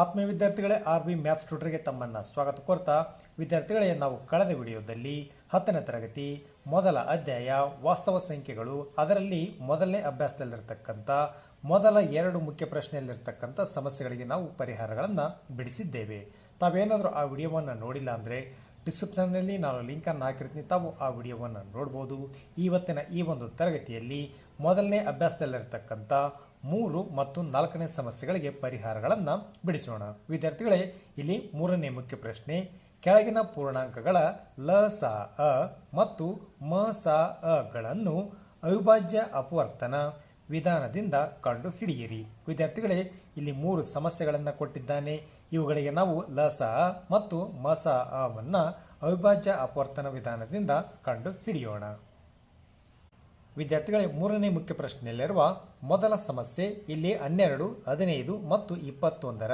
ಆತ್ಮೀಯ ವಿದ್ಯಾರ್ಥಿಗಳೇ R B maths ಟ್ಯೂಟರ್ಗೆ ತಮ್ಮನ್ನು ಸ್ವಾಗತ ಕೋರ್ತಾ ವಿದ್ಯಾರ್ಥಿಗಳೇ, ನಾವು ಕಳೆದ ವಿಡಿಯೋದಲ್ಲಿ ಹತ್ತನೇ ತರಗತಿ ಮೊದಲ ಅಧ್ಯಾಯ ವಾಸ್ತವ ಸಂಖ್ಯೆಗಳು, ಅದರಲ್ಲಿ ಮೊದಲನೇ ಅಭ್ಯಾಸದಲ್ಲಿರ್ತಕ್ಕಂಥ ಮೊದಲ ಎರಡು ಮುಖ್ಯ ಪ್ರಶ್ನೆಯಲ್ಲಿರ್ತಕ್ಕಂಥ ಸಮಸ್ಯೆಗಳಿಗೆ ನಾವು ಪರಿಹಾರಗಳನ್ನು ಬಿಡಿಸಿದ್ದೇವೆ. ತಾವೇನಾದರೂ ಆ ವಿಡಿಯೋವನ್ನು ನೋಡಿಲ್ಲ ಅಂದರೆ ಡಿಸ್ಕ್ರಿಪ್ಷನ್ನಲ್ಲಿ ನಾನು ಲಿಂಕನ್ನು ಹಾಕಿರ್ತೀನಿ. ತಾವು ಆ ವಿಡಿಯೋವನ್ನು ನೋಡ್ಬೋದು. ಇವತ್ತಿನ ಈ ಒಂದು ತರಗತಿಯಲ್ಲಿ ಮೊದಲನೇ ಅಭ್ಯಾಸದಲ್ಲಿರತಕ್ಕಂಥ ಮೂರು ಮತ್ತು ನಾಲ್ಕನೇ ಸಮಸ್ಯೆಗಳಿಗೆ ಪರಿಹಾರಗಳನ್ನು ಬಿಡಿಸೋಣ. ವಿದ್ಯಾರ್ಥಿಗಳೇ, ಇಲ್ಲಿ ಮೂರನೇ ಮುಖ್ಯ ಪ್ರಶ್ನೆ. ಕೆಳಗಿನ ಪೂರ್ಣಾಂಕಗಳ ಲ, ಸ, ಅ ಮತ್ತು ಮ, ಸ ಅಗಳನ್ನು ಅವಿಭಾಜ್ಯ ಅಪವರ್ತನ ವಿಧಾನದಿಂದ ಕಂಡು ಹಿಡಿಯಿರಿ. ವಿದ್ಯಾರ್ಥಿಗಳೇ, ಇಲ್ಲಿ ಮೂರು ಸಮಸ್ಯೆಗಳನ್ನು ಕೊಟ್ಟಿದ್ದಾನೆ. ಇವುಗಳಿಗೆ ನಾವು ಲಸ ಮತ್ತು ಮಸ ಅವನ್ನು ಅವಿಭಾಜ್ಯ ಅಪವರ್ತನ ವಿಧಾನದಿಂದ ಕಂಡು ಹಿಡಿಯೋಣ. ವಿದ್ಯಾರ್ಥಿಗಳೇ ಮೂರನೇ ಮುಖ್ಯ ಪ್ರಶ್ನೆಯಲ್ಲಿರುವ ಮೊದಲ ಸಮಸ್ಯೆ ಇಲ್ಲಿ ಹನ್ನೆರಡು, ಹದಿನೈದು ಮತ್ತು ಇಪ್ಪತ್ತೊಂದರ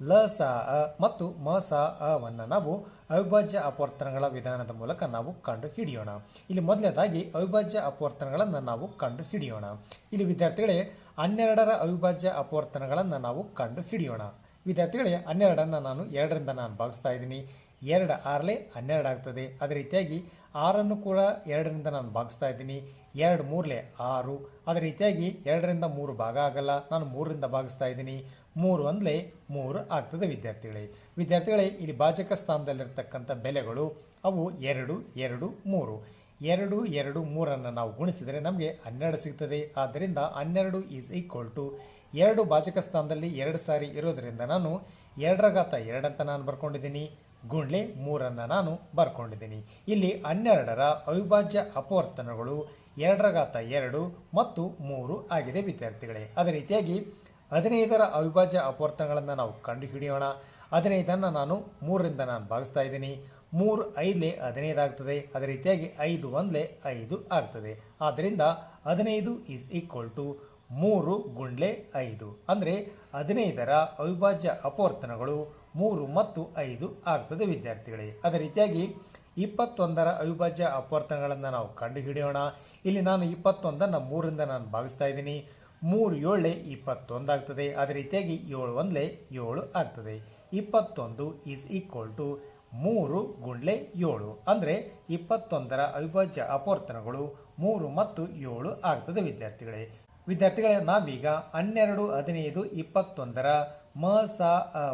ಲ, ಸ, ಅ ಮತ್ತು ಮ, ಸ ಅವನ್ನು ನಾವು ಅವಿಭಾಜ್ಯ ಅಪವರ್ತನಗಳ ವಿಧಾನದ ಮೂಲಕ ನಾವು ಕಂಡು ಹಿಡಿಯೋಣ ಇಲ್ಲಿ ಮೊದಲನೇದಾಗಿ ಅವಿಭಾಜ್ಯ ಅಪವರ್ತನಗಳನ್ನು ನಾವು ಕಂಡು ಹಿಡಿಯೋಣ ಇಲ್ಲಿ ವಿದ್ಯಾರ್ಥಿಗಳೇ ಹನ್ನೆರಡರ ಅವಿಭಾಜ್ಯ ಅಪವರ್ತನಗಳನ್ನು ನಾವು ಕಂಡು ಹಿಡಿಯೋಣ ವಿದ್ಯಾರ್ಥಿಗಳೇ, ಹನ್ನೆರಡನ್ನು ನಾನು ಎರಡರಿಂದ ನಾನು ಭಾಗಿಸ್ತಾ ಇದ್ದೀನಿ. ಎರಡು ಆರಲೆ ಹನ್ನೆರಡು ಆಗ್ತದೆ. ಅದೇ ರೀತಿಯಾಗಿ ಆರನ್ನು ಕೂಡ ಎರಡರಿಂದ ನಾನು ಭಾಗಿಸ್ತಾ ಇದ್ದೀನಿ. ಎರಡು ಮೂರಲೆ ಆರು. ಅದೇ ರೀತಿಯಾಗಿ ಎರಡರಿಂದ ಮೂರು ಭಾಗ ಆಗಲ್ಲ. ನಾನು ಮೂರರಿಂದ ಭಾಗಿಸ್ತಾ ಇದ್ದೀನಿ. ಮೂರು ಅಂದಲೆ ಮೂರು ಆಗ್ತದೆ ವಿದ್ಯಾರ್ಥಿಗಳೇ. ವಿದ್ಯಾರ್ಥಿಗಳೇ, ಇಲ್ಲಿ ಭಾಜಕ ಸ್ಥಾನದಲ್ಲಿರ್ತಕ್ಕಂಥ ಬೆಲೆಗಳು ಅವು ಎರಡು ಎರಡು, ಮೂರು. ಎರಡು ಎರಡು, ಮೂರನ್ನು ನಾವು ಗುಣಿಸಿದರೆ ನಮಗೆ ಹನ್ನೆರಡು ಸಿಗ್ತದೆ. ಆದ್ದರಿಂದ ಹನ್ನೆರಡು ಈಸ್ ಈಕ್ವಲ್ ಟು ಎರಡು ಭಾಜಕ ಸ್ಥಾನದಲ್ಲಿ ಎರಡು ಸಾರಿ ಇರೋದರಿಂದ ನಾನು ಎರಡರ ಘಾತ ಎರಡಂತ ನಾನು ಬರ್ಕೊಂಡಿದ್ದೀನಿ. ಗುಂಡ್ಲೆ ಮೂರನ್ನು ನಾನು ಬರ್ಕೊಂಡಿದ್ದೀನಿ. ಇಲ್ಲಿ ಹನ್ನೆರಡರ ಅವಿಭಾಜ್ಯ ಅಪವರ್ತನಗಳು ಎರಡರ ಘಾತ ಎರಡು ಮತ್ತು ಮೂರು ಆಗಿದೆ ವಿದ್ಯಾರ್ಥಿಗಳೇ. ಅದೇ ರೀತಿಯಾಗಿ ಹದಿನೈದರ ಅವಿಭಾಜ್ಯ ಅಪವರ್ತನಗಳನ್ನು ನಾವು ಕಂಡುಹಿಡಿಯೋಣ. ಹದಿನೈದನ್ನು ನಾನು ಮೂರರಿಂದ ನಾನು ಭಾಗಿಸ್ತಾ ಇದ್ದೀನಿ. ಮೂರು ಐದಲೇ ಹದಿನೈದು ಆಗ್ತದೆ. ಅದೇ ರೀತಿಯಾಗಿ ಐದು ಒಂದಲೇ ಐದು ಆಗ್ತದೆ. ಆದ್ದರಿಂದ ಹದಿನೈದು ಈಸ್ ಈಕ್ವಲ್ ಟು ಮೂರು ಗುಂಡ್ಲೆ ಐದು. ಅಂದರೆ ಹದಿನೈದರ ಅವಿಭಾಜ್ಯ ಅಪವರ್ತನಗಳು ಮೂರು ಮತ್ತು ಐದು ಆಗ್ತದೆ ವಿದ್ಯಾರ್ಥಿಗಳೇ. ಅದೇ ರೀತಿಯಾಗಿ ಇಪ್ಪತ್ತೊಂದರ ಅವಿಭಾಜ್ಯ ಅಪವರ್ತನಗಳನ್ನು ನಾವು ಕಂಡುಹಿಡಿಯೋಣ. ಇಲ್ಲಿ ನಾನು ಇಪ್ಪತ್ತೊಂದನ್ನು ಮೂರಿಂದ ನಾನು ಭಾಗಿಸ್ತಾ ಇದ್ದೀನಿ. ಮೂರು ಏಳೇ ಇಪ್ಪತ್ತೊಂದು ಆಗ್ತದೆ. ಅದೇ ರೀತಿಯಾಗಿ ಏಳು ಒಂದಲೇ ಏಳು ಆಗ್ತದೆ. ಇಪ್ಪತ್ತೊಂದು ಈಸ್ ಈಕ್ವಲ್ ಟು ಮೂರು ಗುಂಡ್ಲೆ ಏಳು. ಅಂದರೆ ಇಪ್ಪತ್ತೊಂದರ ಅವಿಭಾಜ್ಯ ಅಪವರ್ತನಗಳು ಮೂರು ಮತ್ತು ಏಳು ಆಗ್ತದೆ ವಿದ್ಯಾರ್ಥಿಗಳೇ. ವಿದ್ಯಾರ್ಥಿಗಳೇ, ನಾವೀಗ ಹನ್ನೆರಡು, ಹದಿನೈದು, ಇಪ್ಪತ್ತೊಂದರ ಮ, ಸ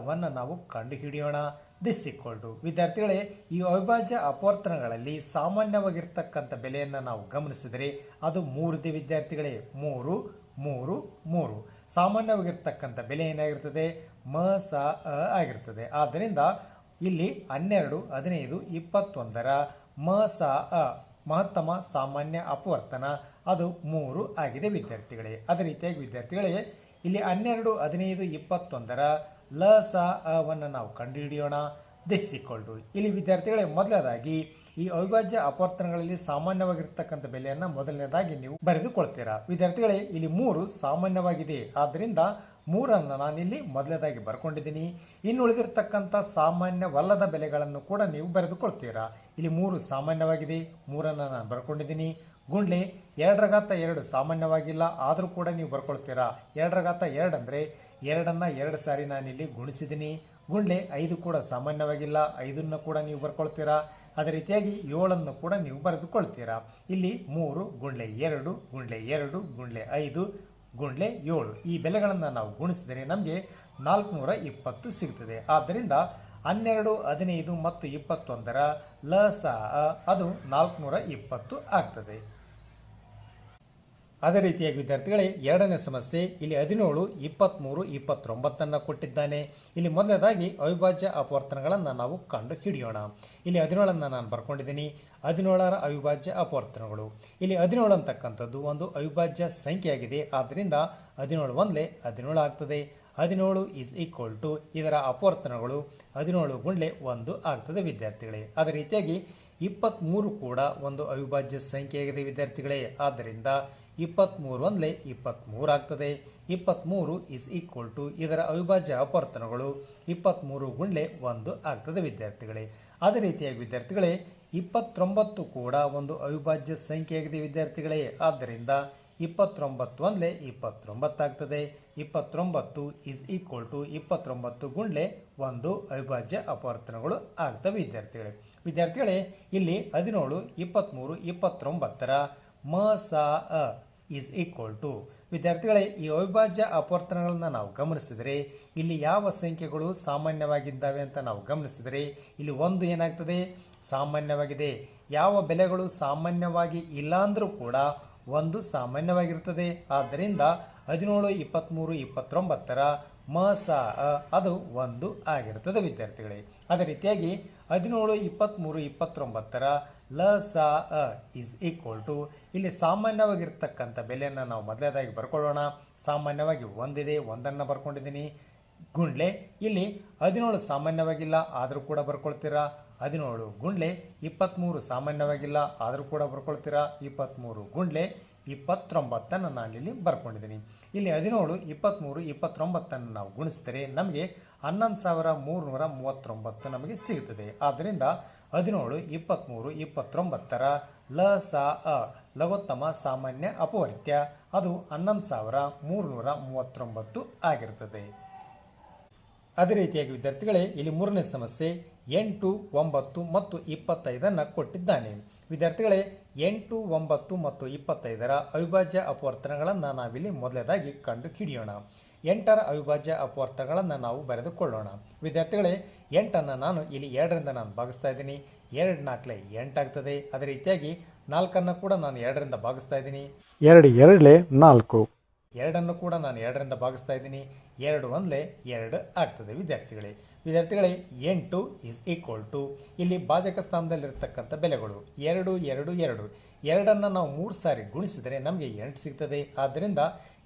ವನ್ನು ನಾವು ಕಂಡುಹಿಡಿಯೋಣ. ದಿಸ್ ಈಕ್ವಲ್ ಟು ವಿದ್ಯಾರ್ಥಿಗಳೇ, ಈ ಅವಿಭಾಜ್ಯ ಅಪವರ್ತನಗಳಲ್ಲಿ ಸಾಮಾನ್ಯವಾಗಿರ್ತಕ್ಕಂಥ ಬೆಲೆಯನ್ನು ನಾವು ಗಮನಿಸಿದರೆ ಅದು ಮೂರಿದೆ ವಿದ್ಯಾರ್ಥಿಗಳೇ, ಮೂರು ಮೂರು ಮೂರು. ಸಾಮಾನ್ಯವಾಗಿರ್ತಕ್ಕಂಥ ಬೆಲೆ ಏನಾಗಿರ್ತದೆ? ಮ, ಸ, ಅ ಆಗಿರ್ತದೆ. ಆದ್ದರಿಂದ ಇಲ್ಲಿ ಹನ್ನೆರಡು, ಹದಿನೈದು, ಇಪ್ಪತ್ತೊಂದರ ಮ, ಸ ಮಹತ್ತಮ ಸಾಮಾನ್ಯ ಅಪವರ್ತನ. ಅದು ಮೂರು ಆಗಿದೆ ವಿದ್ಯಾರ್ಥಿಗಳೇ. ಅದೇ ರೀತಿಯಾಗಿ ವಿದ್ಯಾರ್ಥಿಗಳೇ, ಇಲ್ಲಿ ಹನ್ನೆರಡು, ಹದಿನೈದು, ಇಪ್ಪತ್ತೊಂದರ ಲ, ಸ ಅವನ್ನು ನಾವು ಕಂಡುಹಿಡಿಯೋಣ. ದಿಸ್ ಇಲ್ಲಿ ವಿದ್ಯಾರ್ಥಿಗಳೇ, ಮೊದಲನೇದಾಗಿ ಈ ಅವಿಭಾಜ್ಯ ಅಪವರ್ತನಗಳಲ್ಲಿ ಸಾಮಾನ್ಯವಾಗಿರ್ತಕ್ಕಂಥ ಬೆಲೆಯನ್ನು ಮೊದಲನೇದಾಗಿ ನೀವು ಬರೆದುಕೊಳ್ತೀರಾ. ವಿದ್ಯಾರ್ಥಿಗಳೇ, ಇಲ್ಲಿ ಮೂರು ಸಾಮಾನ್ಯವಾಗಿದೆ. ಆದ್ದರಿಂದ ಮೂರನ್ನು ನಾನಿಲ್ಲಿ ಮೊದಲನೇದಾಗಿ ಬರ್ಕೊಂಡಿದ್ದೀನಿ. ಇನ್ನು ಉಳಿದಿರ್ತಕ್ಕಂಥ ಸಾಮಾನ್ಯವಲ್ಲದ ಬೆಲೆಗಳನ್ನು ಕೂಡ ನೀವು ಬರೆದುಕೊಳ್ತೀರಾ. ಇಲ್ಲಿ ಮೂರು ಸಾಮಾನ್ಯವಾಗಿದೆ. ಮೂರನ್ನು ನಾನು ಬರ್ಕೊಂಡಿದ್ದೀನಿ. ಗುಂಡ್ಲೆ ಎರಡರಗಾತ ಎರಡು ಸಾಮಾನ್ಯವಾಗಿಲ್ಲ. ಆದರೂ ಕೂಡ ನೀವು ಬರ್ಕೊಳ್ತೀರಾ. ಎರಡರಗಾತ ಎರಡು ಅಂದರೆ ಎರಡನ್ನು ಎರಡು ಸಾರಿ ನಾನಿಲ್ಲಿ ಗುಣಿಸಿದ್ದೀನಿ. ಗುಂಡ್ಲೆ ಐದು ಕೂಡ ಸಾಮಾನ್ಯವಾಗಿಲ್ಲ, ಐದನ್ನು ಕೂಡ ನೀವು ಬರ್ಕೊಳ್ತೀರಾ? ಅದೇ ರೀತಿಯಾಗಿ ಏಳನ್ನು ಕೂಡ ನೀವು ಬರೆದುಕೊಳ್ತೀರಾ? ಇಲ್ಲಿ ಮೂರು ಗುಂಡ್ಲೆ ಎರಡು ಗುಂಡ್ಲೆ ಎರಡು ಗುಂಡ್ಲೆ ಐದು ಗುಂಡ್ಲೆ ಏಳು. ಈ ಬೆಲೆಗಳನ್ನು ನಾವು ಗುಣಿಸಿದರೆ ನಮಗೆ ನಾಲ್ಕುನೂರ ಇಪ್ಪತ್ತು ಸಿಗ್ತದೆ. ಆದ್ದರಿಂದ ಹನ್ನೆರಡು, ಹದಿನೈದು ಮತ್ತು ಇಪ್ಪತ್ತೊಂದರ ಲ, ಸ ಅದು ನಾಲ್ಕುನೂರ ಇಪ್ಪತ್ತು ಆಗ್ತದೆ. ಅದೇ ರೀತಿಯಾಗಿ ವಿದ್ಯಾರ್ಥಿಗಳೇ, ಎರಡನೇ ಸಮಸ್ಯೆ, ಇಲ್ಲಿ ಹದಿನೇಳು ಇಪ್ಪತ್ತ್ಮೂರು ಇಪ್ಪತ್ತೊಂಬತ್ತನ್ನು ಕೊಟ್ಟಿದ್ದಾನೆ. ಇಲ್ಲಿ ಮೊದಲನೇದಾಗಿ ಅವಿಭಾಜ್ಯ ಅಪವರ್ತನಗಳನ್ನು ನಾವು ಕಂಡು ಹಿಡಿಯೋಣ. ಇಲ್ಲಿ ಹದಿನೇಳನ್ನು ನಾನು ಬರ್ಕೊಂಡಿದ್ದೀನಿ. ಹದಿನೇಳರ ಅವಿಭಾಜ್ಯ ಅಪವರ್ತನಗಳು. ಇಲ್ಲಿ ಹದಿನೇಳು ಅಂತಕ್ಕಂಥದ್ದು ಒಂದು ಅವಿಭಾಜ್ಯ ಸಂಖ್ಯೆಯಾಗಿದೆ. ಆದ್ದರಿಂದ ಹದಿನೇಳು ಒಂದಲೇ ಹದಿನೇಳು ಆಗ್ತದೆ. ಹದಿನೇಳು ಈಸ್ ಈಕ್ವಲ್ ಟು ಇದರ ಅಪವರ್ತನಗಳು ಹದಿನೇಳು ಗುಂಡ್ಲೆ ಒಂದು ಆಗ್ತದೆ ವಿದ್ಯಾರ್ಥಿಗಳೇ. ಅದೇ ರೀತಿಯಾಗಿ ಇಪ್ಪತ್ತ್ಮೂರು ಕೂಡ ಒಂದು ಅವಿಭಾಜ್ಯ ಸಂಖ್ಯೆಯಾಗಿದೆ ವಿದ್ಯಾರ್ಥಿಗಳೇ. ಆದ್ದರಿಂದ ಇಪ್ಪತ್ತ್ಮೂರು ಅಂದರೆ ಇಪ್ಪತ್ತ್ಮೂರು ಆಗ್ತದೆ. ಇಪ್ಪತ್ತ್ಮೂರು ಇಸ್ ಈಕ್ವಲ್ ಟು ಇದರ ಅವಿಭಾಜ್ಯ ಅಪವರ್ತನಗಳು. ಇಪ್ಪತ್ತ್ಮೂರು ಗುಂಡ್ಲೆ ಒಂದು ಆಗ್ತದೆ ವಿದ್ಯಾರ್ಥಿಗಳೇ. ಅದೇ ರೀತಿಯಾಗಿ ವಿದ್ಯಾರ್ಥಿಗಳೇ, ಇಪ್ಪತ್ತೊಂಬತ್ತು ಕೂಡ ಒಂದು ಅವಿಭಾಜ್ಯ ಸಂಖ್ಯೆಯಾಗಿದೆ ವಿದ್ಯಾರ್ಥಿಗಳೇ. ಆದ್ದರಿಂದ ಇಪ್ಪತ್ತೊಂಬತ್ತು ಅಂದರೆ ಇಪ್ಪತ್ತೊಂಬತ್ತಾಗ್ತದೆ ಇಪ್ಪತ್ತೊಂಬತ್ತು ಇಸ್ ಈಕ್ವಲ್ ಟು ಇಪ್ಪತ್ತೊಂಬತ್ತು ಗುಂಡ್ಲೆ ಒಂದು ಅವಿಭಾಜ್ಯ ಅಪವರ್ತನಗಳು ಆಗ್ತವೆ ವಿದ್ಯಾರ್ಥಿಗಳೇ. ವಿದ್ಯಾರ್ಥಿಗಳೇ, ಇಲ್ಲಿ ಹದಿನೇಳು ಇಪ್ಪತ್ತ್ಮೂರು ಇಪ್ಪತ್ತೊಂಬತ್ತರ ಮ, ಸ, ಅ ಈಸ್ ಈಕ್ವಲ್ ಟು ವಿದ್ಯಾರ್ಥಿಗಳೇ, ಈ ಅವಿಭಾಜ್ಯ ಅಪವರ್ತನಗಳನ್ನು ನಾವು ಗಮನಿಸಿದರೆ, ಇಲ್ಲಿ ಯಾವ ಸಂಖ್ಯೆಗಳು ಸಾಮಾನ್ಯವಾಗಿದ್ದಾವೆ ಅಂತ ನಾವು ಗಮನಿಸಿದರೆ, ಇಲ್ಲಿ ಒಂದು ಏನಾಗ್ತದೆ? ಸಾಮಾನ್ಯವಾಗಿದೆ. ಯಾವ ಬೆಲೆಗಳು ಸಾಮಾನ್ಯವಾಗಿ ಇಲ್ಲಾಂದರೂ ಕೂಡ ಒಂದು ಸಾಮಾನ್ಯವಾಗಿರ್ತದೆ. ಆದ್ದರಿಂದ ಹದಿನೇಳು ಇಪ್ಪತ್ತ್ಮೂರು ಇಪ್ಪತ್ತೊಂಬತ್ತರ ಮ ಸ ಅದು ಒಂದು ಆಗಿರ್ತದೆ ವಿದ್ಯಾರ್ಥಿಗಳೇ. ಅದೇ ರೀತಿಯಾಗಿ ಹದಿನೇಳು ಇಪ್ಪತ್ತ್ಮೂರು ಇಪ್ಪತ್ತೊಂಬತ್ತರ ಲ, ಸ, ಅ ಇಸ್ ಈಕ್ವಲ್ ಟು ಇಲ್ಲಿ ಸಾಮಾನ್ಯವಾಗಿರ್ತಕ್ಕಂಥ ಬೆಲೆಯನ್ನು ನಾವು ಮೊದಲನೇದಾಗಿ ಬರ್ಕೊಳ್ಳೋಣ. ಸಾಮಾನ್ಯವಾಗಿ ಒಂದಿದೆ, ಒಂದನ್ನು ಬರ್ಕೊಂಡಿದ್ದೀನಿ. ಗುಂಡ್ಲೆ, ಇಲ್ಲಿ ಹದಿನೇಳು ಸಾಮಾನ್ಯವಾಗಿಲ್ಲ, ಆದರೂ ಕೂಡ ಬರ್ಕೊಳ್ತೀರಾ? ಹದಿನೇಳು ಗುಂಡ್ಲೆ ಇಪ್ಪತ್ತ್ಮೂರು ಸಾಮಾನ್ಯವಾಗಿಲ್ಲ, ಆದರೂ ಕೂಡ ಬರ್ಕೊಳ್ತೀರಾ? ಇಪ್ಪತ್ತ್ಮೂರು ಗುಂಡ್ಲೆ ಇಪ್ಪತ್ತೊಂಬತ್ತನ್ನು ನಾನಿಲ್ಲಿ ಬರ್ಕೊಂಡಿದ್ದೀನಿ. ಇಲ್ಲಿ ಹದಿನೇಳು ಇಪ್ಪತ್ತ್ಮೂರು ಇಪ್ಪತ್ತೊಂಬತ್ತನ್ನು ನಾವು ಗುಣಿಸಿದರೆ ನಮಗೆ ಹನ್ನೊಂದು ಸಾವಿರ ಮೂರುನೂರ ಮೂವತ್ತೊಂಬತ್ತು ನಮಗೆ ಸಿಗುತ್ತದೆ. ಆದ್ದರಿಂದ ಹದಿನೇಳು ಇಪ್ಪತ್ತ್ಮೂರು ಇಪ್ಪತ್ತೊಂಬತ್ತರ ಲ, ಸ, ಅ, ಲಘೋತ್ತಮ ಸಾಮಾನ್ಯ ಅಪವರ್ತ್ಯ. ಅದು ಹನ್ನೊಂದು ಸಾವಿರ ಮೂರುನೂರ ಮೂವತ್ತೊಂಬತ್ತು ಆಗಿರ್ತದೆ ಅದೇ ರೀತಿಯಾಗಿ ವಿದ್ಯಾರ್ಥಿಗಳೇ, ಇಲ್ಲಿ ಮೂರನೇ ಸಮಸ್ಯೆ ಎಂಟು, ಒಂಬತ್ತು ಮತ್ತು ಇಪ್ಪತ್ತೈದನ್ನು ಕೊಟ್ಟಿದ್ದಾನೆ. ವಿದ್ಯಾರ್ಥಿಗಳೇ, ಎಂಟು, ಒಂಬತ್ತು ಮತ್ತು ಇಪ್ಪತ್ತೈದರ ಅವಿಭಾಜ್ಯ ಅಪವರ್ತನಗಳನ್ನು ನಾವಿಲ್ಲಿ ಮೊದಲನೇದಾಗಿ ಕಂಡು ಹಿಡಿಯೋಣ ಎಂಟರ ಅವಿಭಾಜ್ಯ ಅಪವರ್ತನಗಳನ್ನು ನಾವು ಬರೆದುಕೊಳ್ಳೋಣ. ವಿದ್ಯಾರ್ಥಿಗಳೇ, ಎಂಟನ್ನು ನಾನು ಇಲ್ಲಿ ಎರಡರಿಂದ ನಾನು ಭಾಗಿಸ್ತಾ ಇದ್ದೀನಿ. ಎರಡು ನಾಲ್ಕಲೆ ಎಂಟಾಗ್ತದೆ ಅದೇ ರೀತಿಯಾಗಿ ನಾಲ್ಕನ್ನು ಕೂಡ ನಾನು ಎರಡರಿಂದ ಭಾಗಿಸ್ತಾ ಇದ್ದೀನಿ. ಎರಡು ಎರಡಲೆ ನಾಲ್ಕು. ಎರಡನ್ನು ಕೂಡ ನಾನು ಎರಡರಿಂದ ಭಾಗಿಸ್ತಾ ಇದ್ದೀನಿ. ಎರಡು ಒಂದಲೇ ಎರಡು ಆಗ್ತದೆ ವಿದ್ಯಾರ್ಥಿಗಳೇ. ವಿದ್ಯಾರ್ಥಿಗಳೇ, ಎಂಟು ಇಸ್ ಈಕ್ವಲ್ ಟು ಇಲ್ಲಿ ಭಾಜಕ ಸ್ಥಾನದಲ್ಲಿರತಕ್ಕಂಥ ಬೆಲೆಗಳು ಎರಡು ಎರಡು ಎರಡು. ಎರಡನ್ನು ನಾವು ಮೂರು ಸಾರಿ ಗುಣಿಸಿದರೆ ನಮಗೆ ಎಂಟು ಸಿಗ್ತದೆ. ಆದ್ದರಿಂದ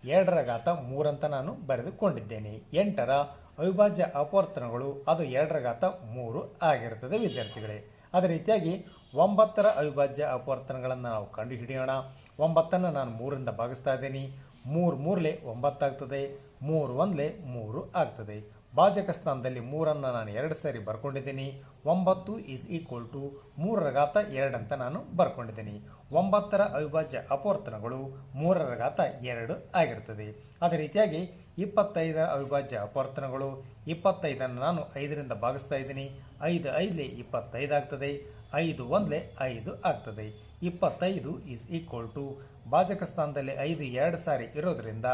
ಎರಡರ ಘಾತ ಮೂರಂತ ನಾನು ಬರೆದುಕೊಂಡಿದ್ದೇನೆ. ಎಂಟರ ಅವಿಭಾಜ್ಯ ಅಪವರ್ತನಗಳು, ಅದು ಎರಡರ ಘಾತ ಮೂರು ಆಗಿರ್ತದೆ ವಿದ್ಯಾರ್ಥಿಗಳೇ. ಅದೇ ರೀತಿಯಾಗಿ ಒಂಬತ್ತರ ಅವಿಭಾಜ್ಯ ಅಪವರ್ತನಗಳನ್ನು ನಾವು ಕಂಡುಹಿಡಿಯೋಣ. ಒಂಬತ್ತನ್ನು ನಾನು ಮೂರಿಂದ ಭಾಗಿಸ್ತಾ ಇದ್ದೀನಿ. ಮೂರು ಮೂರಲೆ ಒಂಬತ್ತಾಗ್ತದೆ, ಮೂರು ಒಂದಲೆ ಮೂರು ಆಗ್ತದೆ. ಭಾಜಕ ಸ್ಥಾನದಲ್ಲಿ ಮೂರನ್ನು ನಾನು ಎರಡು ಸಾರಿ ಬರ್ಕೊಂಡಿದ್ದೀನಿ. ಒಂಬತ್ತು ಈಸ್ ಈಕ್ವಲ್ ಟು ಮೂರರ ಘಾತ ಅಂತ ನಾನು ಬರ್ಕೊಂಡಿದ್ದೀನಿ. ಒಂಬತ್ತರ ಅವಿಭಾಜ್ಯ ಅಪವರ್ತನಗಳು ಮೂರರ ಘಾತ ಎರಡು ಆಗಿರ್ತದೆ. ಅದೇ ರೀತಿಯಾಗಿ ಇಪ್ಪತ್ತೈದರ ಅವಿಭಾಜ್ಯ ಅಪವರ್ತನಗಳು ಇಪ್ಪತ್ತೈದನ್ನು ನಾನು ಐದರಿಂದ ಭಾಗಿಸ್ತಾ ಇದ್ದೀನಿ. ಐದು ಐದಲೆ ಇಪ್ಪತ್ತೈದು ಆಗ್ತದೆ. ಐದು ಒಂದ್ಲೆ ಐದು ಆಗ್ತದೆ. ಇಪ್ಪತ್ತೈದು ಈಸ್ ಈಕ್ವಲ್ ಟು ಭಾಜಕ ಸ್ಥಾನದಲ್ಲಿ ಐದು ಎರಡು ಸಾರಿ ಇರೋದ್ರಿಂದ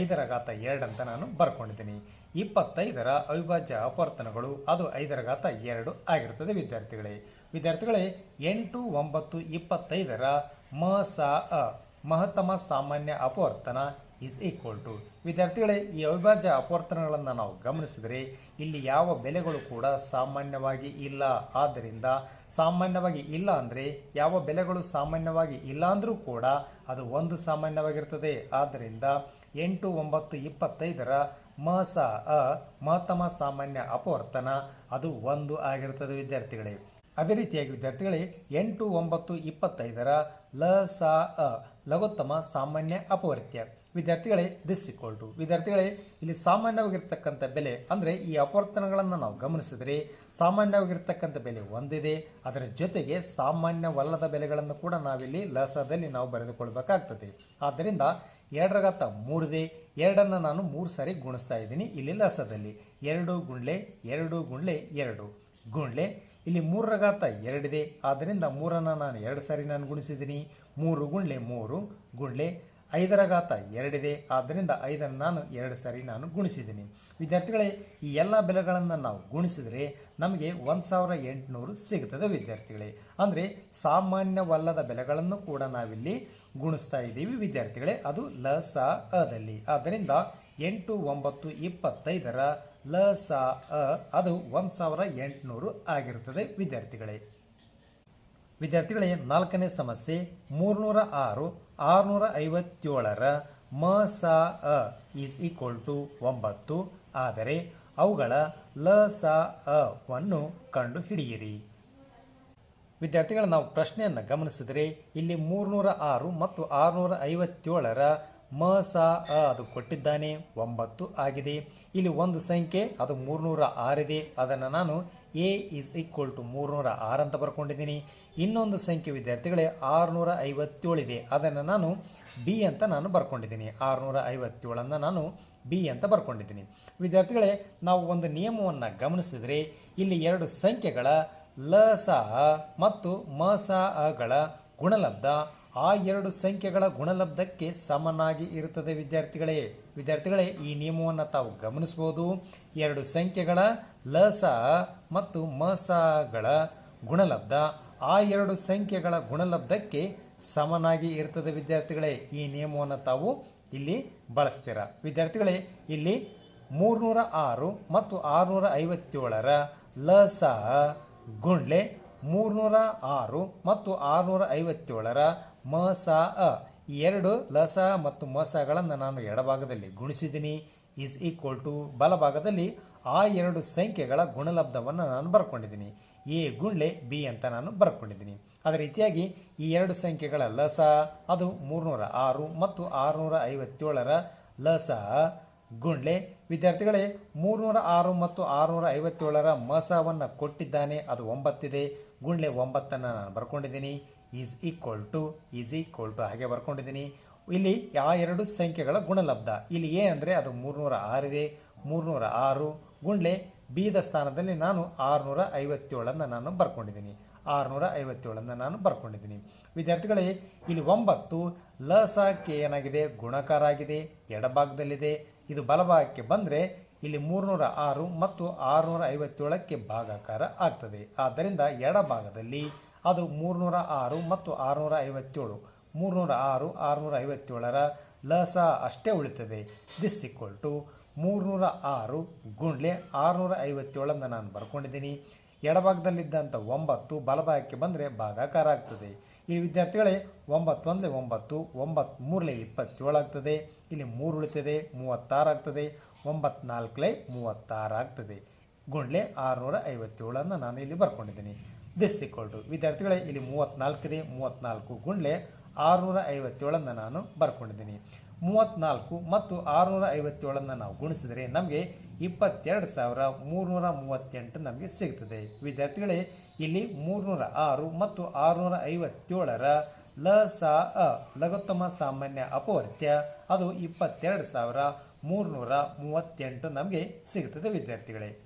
ಐದರ ಘಾತ ಎರಡು ಅಂತ ನಾನು ಬರ್ಕೊಂಡಿದ್ದೀನಿ. ಇಪ್ಪತ್ತೈದರ ಅವಿಭಾಜ್ಯ ಅಪವರ್ತನಗಳು ಅದು ಐದರ ಘಾತ ಎರಡು ಆಗಿರ್ತದೆ ವಿದ್ಯಾರ್ಥಿಗಳೇ. ವಿದ್ಯಾರ್ಥಿಗಳೇ, ಎಂಟು ಒಂಬತ್ತು ಇಪ್ಪತ್ತೈದರ ಮ ಸ ಅ ಮಹತ್ತಮ ಸಾಮಾನ್ಯ ಅಪವರ್ತನ ಇಸ್ ಈಕ್ವಲ್ ಟು ವಿದ್ಯಾರ್ಥಿಗಳೇ, ಈ ಅವಿಭಾಜ್ಯ ಅಪವರ್ತನಗಳನ್ನು ನಾವು ಗಮನಿಸಿದರೆ ಇಲ್ಲಿ ಯಾವ ಬೆಲೆಗಳು ಕೂಡ ಸಾಮಾನ್ಯವಾಗಿ ಇಲ್ಲ. ಆದ್ದರಿಂದ ಸಾಮಾನ್ಯವಾಗಿ ಇಲ್ಲ ಅಂದರೆ ಯಾವ ಬೆಲೆಗಳು ಸಾಮಾನ್ಯವಾಗಿ ಇಲ್ಲ ಅಂದರೂ ಕೂಡ ಅದು ಒಂದು ಸಾಮಾನ್ಯವಾಗಿರ್ತದೆ. ಆದ್ದರಿಂದ ಎಂಟು ಒಂಬತ್ತು ಇಪ್ಪತ್ತೈದರ ಮ ಸ ಅ, ಮಹತ್ತಮ ಸಾಮಾನ್ಯ ಅಪವರ್ತನ ಅದು ಒಂದು ಆಗಿರ್ತದೆ ವಿದ್ಯಾರ್ಥಿಗಳೇ. ಅದೇ ರೀತಿಯಾಗಿ ವಿದ್ಯಾರ್ಥಿಗಳೇ, ಎಂಟು ಒಂಬತ್ತು ಇಪ್ಪತ್ತೈದರ ಲ, ಸ, ಅ, ಲಘುತ್ತಮ ಸಾಮಾನ್ಯ ಅಪವರ್ತ್ಯ. ವಿದ್ಯಾರ್ಥಿಗಳೇ ದಿಸ್ ಇಕ್ವಲ್ ಟು ವಿದ್ಯಾರ್ಥಿಗಳೇ, ಇಲ್ಲಿ ಸಾಮಾನ್ಯವಾಗಿರ್ತಕ್ಕಂಥ ಬೆಲೆ ಅಂದರೆ ಈ ಅಪವರ್ತನಗಳನ್ನು ನಾವು ಗಮನಿಸಿದರೆ ಸಾಮಾನ್ಯವಾಗಿರ್ತಕ್ಕಂಥ ಬೆಲೆ ಒಂದಿದೆ. ಅದರ ಜೊತೆಗೆ ಸಾಮಾನ್ಯವಲ್ಲದ ಬೆಲೆಗಳನ್ನು ಕೂಡ ನಾವಿಲ್ಲಿ ಲಸದಲ್ಲಿ ನಾವು ಬರೆದುಕೊಳ್ಬೇಕಾಗ್ತದೆ. ಆದ್ದರಿಂದ ಎರಡರ ಘಾತ ಮೂರಿದೆ. ಎರಡನ್ನು ನಾನು ಮೂರು ಸಾರಿ ಗುಣಿಸ್ತಾ ಇದ್ದೀನಿ. ಇಲ್ಲಿ ಲಸದಲ್ಲಿ ಎರಡು ಗುಂಡ್ಲೆ ಎರಡು ಗುಂಡ್ಲೆ ಎರಡು. ಗುಂಡ್ಲೆ ಇಲ್ಲಿ ಮೂರರ ಘಾತ ಎರಡಿದೆ. ಆದ್ದರಿಂದ ಮೂರನ್ನು ನಾನು ಎರಡು ಸಾರಿ ನಾನು ಗುಣಿಸಿದ್ದೀನಿ. ಮೂರು ಗುಂಡ್ಲೆ ಮೂರು ಗುಂಡ್ಲೆ ಐದರ ಘಾತ ಎರಡಿದೆ. ಆದ್ದರಿಂದ ಐದನ್ನು ನಾನು ಎರಡು ಸಾರಿ ನಾನು ಗುಣಿಸಿದ್ದೀನಿ. ವಿದ್ಯಾರ್ಥಿಗಳೇ, ಈ ಎಲ್ಲ ಬೆಲೆಗಳನ್ನು ನಾವು ಗುಣಿಸಿದರೆ ನಮಗೆ ಒಂದು ಸಾವಿರ ಎಂಟುನೂರು ಸಿಗುತ್ತದೆ ವಿದ್ಯಾರ್ಥಿಗಳೇ. ಅಂದರೆ ಸಾಮಾನ್ಯವಲ್ಲದ ಬೆಲೆಗಳನ್ನು ಕೂಡ ನಾವಿಲ್ಲಿ ಗುಣಿಸ್ತಾ ಇದ್ದೀವಿ ವಿದ್ಯಾರ್ಥಿಗಳೇ. ಅದು ಲ ಸ ಅದಲ್ಲಿ. ಆದ್ದರಿಂದ ಎಂಟು ಒಂಬತ್ತು ಇಪ್ಪತ್ತೈದರ ಲ ಸ ಅ ಅದು ಒಂದು ಸಾವಿರ ಎಂಟುನೂರು ಆಗಿರುತ್ತದೆ ವಿದ್ಯಾರ್ಥಿಗಳೇ. ವಿದ್ಯಾರ್ಥಿಗಳೇ ನಾಲ್ಕನೇ ಸಮಸ್ಯೆ, ಮೂರ್ನೂರ ಆರು, ಆರುನೂರ ಐವತ್ತೇಳರ ಮ, ಸ, ಅ ಈಸ್ ಈಕ್ವಲ್ ಟು ಒಂಬತ್ತು. ಆದರೆ ಅವುಗಳ ಲ, ಸ, ಅ ವನ್ನು ಕಂಡು ಹಿಡಿಯಿರಿ ವಿದ್ಯಾರ್ಥಿಗಳ ನಾವು ಪ್ರಶ್ನೆಯನ್ನು ಗಮನಿಸಿದರೆ ಇಲ್ಲಿ ಮೂರ್ನೂರ ಆರು ಮತ್ತು ಆರುನೂರ ಐವತ್ತೇಳರ ಮ, ಸ, ಅ, ಅದು ಕೊಟ್ಟಿದ್ದಾನೆ, ಒಂಬತ್ತು ಆಗಿದೆ. ಇಲ್ಲಿ ಒಂದು ಸಂಖ್ಯೆ, ಅದು ಮೂರುನೂರ ಆರಿದೆ. ಅದನ್ನು ನಾನು ಎ ಇಸ್ ಈಕ್ವಲ್ ಟು ಮೂರುನೂರ ಆರು ಅಂತ ಬರ್ಕೊಂಡಿದ್ದೀನಿ. ಇನ್ನೊಂದು ಸಂಖ್ಯೆ, ವಿದ್ಯಾರ್ಥಿಗಳೇ, ಆರುನೂರ ಐವತ್ತೇಳಿದೆ ಅದನ್ನು ನಾನು ಬಿ ಅಂತ ನಾನು ಬರ್ಕೊಂಡಿದ್ದೀನಿ. ಆರುನೂರ ಐವತ್ತೇಳನ್ನು ನಾನು ಬಿ ಅಂತ ಬರ್ಕೊಂಡಿದ್ದೀನಿ. ವಿದ್ಯಾರ್ಥಿಗಳೇ, ನಾವು ಒಂದು ನಿಯಮವನ್ನು ಗಮನಿಸಿದರೆ, ಇಲ್ಲಿ ಎರಡು ಸಂಖ್ಯೆಗಳ ಲ, ಸ ಮತ್ತು ಮ, ಸ ಅಗಳ ಗುಣಲಬ್ಧ ಆ ಎರಡು ಸಂಖ್ಯೆಗಳ ಗುಣಲಬ್ಧಕ್ಕೆ ಸಮನಾಗಿ ಇರುತ್ತದೆ ವಿದ್ಯಾರ್ಥಿಗಳೇ. ವಿದ್ಯಾರ್ಥಿಗಳೇ, ಈ ನಿಯಮವನ್ನು ತಾವು ಗಮನಿಸಬಹುದು. ಎರಡು ಸಂಖ್ಯೆಗಳ ಲಸ ಮತ್ತು ಮಸಗಳ ಗುಣಲಬ್ಧ. ಆ ಎರಡು ಸಂಖ್ಯೆಗಳ ಗುಣಲಬ್ಧಕ್ಕೆ ಸಮನಾಗಿ ಇರ್ತದೆ ವಿದ್ಯಾರ್ಥಿಗಳೇ, ಈ ನಿಯಮವನ್ನು ತಾವು ಇಲ್ಲಿ ಬಳಸ್ತೀರ. ವಿದ್ಯಾರ್ಥಿಗಳೇ, ಇಲ್ಲಿ ಮೂರ್ನೂರ ಆರು ಮತ್ತು ಆರುನೂರ ಐವತ್ತೇಳರ ಲಸ ಗುಂಡ್ಲೆ ಮೂರ್ನೂರ ಆರು ಮತ್ತು ಆರುನೂರ ಐವತ್ತೇಳರ ಮ ಸ ಅ. ಈ ಎರಡು ಲಸ ಮತ್ತು ಮಸಗಳನ್ನು ನಾನು ಎಡಭಾಗದಲ್ಲಿ ಗುಣಿಸಿದ್ದೀನಿ. ಈಸ್ ಈಕ್ವಲ್ ಟು ಬಲಭಾಗದಲ್ಲಿ ಆ ಎರಡು ಸಂಖ್ಯೆಗಳ ಗುಣಲಬ್ಧವನ್ನು ನಾನು ಬರ್ಕೊಂಡಿದ್ದೀನಿ. ಎ ಗುಂಡ್ಲೆ ಬಿ ಅಂತ ನಾನು ಬರ್ಕೊಂಡಿದ್ದೀನಿ. ಅದೇ ರೀತಿಯಾಗಿ ಈ ಎರಡು ಸಂಖ್ಯೆಗಳ ಲಸ, ಅದು ಮೂರ್ನೂರ ಆರು ಮತ್ತು ಆರುನೂರ ಐವತ್ತೇಳರ ಲಸ ಗುಂಡ್ಲೆ ವಿದ್ಯಾರ್ಥಿಗಳೇ, ಮೂರ್ನೂರ ಆರು ಮತ್ತು ಆರುನೂರ ಐವತ್ತೇಳರ ಮಸವನ್ನು ಕೊಟ್ಟಿದ್ದಾನೆ. ಅದು ಒಂಬತ್ತಿದೆ. ಗುಂಡ್ಲೆ ಒಂಬತ್ತನ್ನು ನಾನು ಬರ್ಕೊಂಡಿದ್ದೀನಿ. Is equal to is equal to ಹಾಗೆ ಬರ್ಕೊಂಡಿದ್ದೀನಿ. ಇಲ್ಲಿ ಆ ಎರಡು ಸಂಖ್ಯೆಗಳ ಗುಣಲಬ್ಧ. ಇಲ್ಲಿ ಎ ಅಂದರೆ ಅದು ಮೂರುನೂರ ಆರಿದೆ ಮೂರುನೂರ ಆರು ಗುಂಡ್ಲೆ ಬಿದ ಸ್ಥಾನದಲ್ಲಿ ನಾನು ಆರುನೂರ ಐವತ್ತೇಳನ್ನು ನಾನು ಬರ್ಕೊಂಡಿದ್ದೀನಿ. ಆರುನೂರ ಐವತ್ತೇಳನ್ನು ನಾನು ಬರ್ಕೊಂಡಿದ್ದೀನಿ. ವಿದ್ಯಾರ್ಥಿಗಳೇ, ಇಲ್ಲಿ ಒಂಬತ್ತು ಲ ಸ ಕೆ ಏನಾಗಿದೆ? ಗುಣಕಾರ ಆಗಿದೆ. ಎಡಭಾಗದಲ್ಲಿದೆ. ಇದು ಬಲಭಾಗಕ್ಕೆ ಬಂದರೆ ಇಲ್ಲಿ ಮೂರ್ನೂರ ಆರು ಮತ್ತು ಆರುನೂರ ಐವತ್ತೇಳಕ್ಕೆ ಭಾಗಾಕಾರ ಆಗ್ತದೆ. ಆದ್ದರಿಂದ ಎಡಭಾಗದಲ್ಲಿ ಅದು ಮೂರ್ನೂರ ಆರು ಮತ್ತು ಆರುನೂರ ಐವತ್ತೇಳು. ಮೂರುನೂರ ಆರು, ಆರುನೂರ ಐವತ್ತೇಳರ ಲಸ ಅಷ್ಟೇ ಉಳಿತದೆ. ದಿಸ್ ಈಕ್ವಲ್ ಟು ಮೂರ್ನೂರ ಆರು ಗುಂಡ್ಲೆ ಆರುನೂರ ಐವತ್ತೇಳನ್ನು ನಾನು ಬರ್ಕೊಂಡಿದ್ದೀನಿ. ಎಡಭಾಗದಲ್ಲಿದ್ದಂಥ ಒಂಬತ್ತು ಬಲಭಾಗಕ್ಕೆ ಬಂದರೆ ಭಾಗಾಕಾರ ಆಗ್ತದೆ. ಈ ವಿದ್ಯಾರ್ಥಿಗಳೇ, ಒಂಬತ್ತು ಒಂಬತ್ತು ಒಂಬತ್ತು ಮೂರಲೆ ಇಪ್ಪತ್ತೇಳು ಆಗ್ತದೆ. ಇಲ್ಲಿ ಮೂರು ಉಳಿತದೆ, ಮೂವತ್ತಾರು ಆಗ್ತದೆ. ಒಂಬತ್ನಾಲ್ಕಲೆ ಮೂವತ್ತಾರು ಆಗ್ತದೆ. ಗುಂಡ್ಲೆ ಆರುನೂರ ಐವತ್ತೇಳನ್ನು ನಾನು ಇಲ್ಲಿ ಬರ್ಕೊಂಡಿದ್ದೀನಿ. ದಿಸ್ ಟು ವಿದ್ಯಾರ್ಥಿಗಳೇ, ಇಲ್ಲಿ ಮೂವತ್ತ್ನಾಲ್ಕಿದೆ ಮೂವತ್ತ್ನಾಲ್ಕು ಗುಂಡ್ಲೆ ಆರುನೂರ ಐವತ್ತೇಳನ್ನು ನಾನು ಬರ್ಕೊಂಡಿದ್ದೀನಿ. ಮೂವತ್ತ್ನಾಲ್ಕು ಮತ್ತು ಆರುನೂರ ಐವತ್ತೇಳನ್ನು ನಾವು ಗುಣಿಸಿದರೆ ನಮಗೆ ಇಪ್ಪತ್ತೆರಡು ಸಾವಿರ ಮೂರುನೂರ ಮೂವತ್ತೆಂಟು ನಮಗೆ ಸಿಗ್ತದೆ. ವಿದ್ಯಾರ್ಥಿಗಳೇ, ಇಲ್ಲಿ ಮೂರುನೂರ ಆರು ಮತ್ತು ಆರುನೂರ ಐವತ್ತೇಳರ ಲ, ಸ, ಅ, ಲಘುತ್ತಮ ಸಾಮಾನ್ಯ ಅಪವರ್ತ್ಯ, ಅದು ಇಪ್ಪತ್ತೆರಡು ಸಾವಿರ ಮೂರುನೂರ ಮೂವತ್ತೆಂಟು ನಮಗೆ ಸಿಗ್ತದೆ ವಿದ್ಯಾರ್ಥಿಗಳೇ.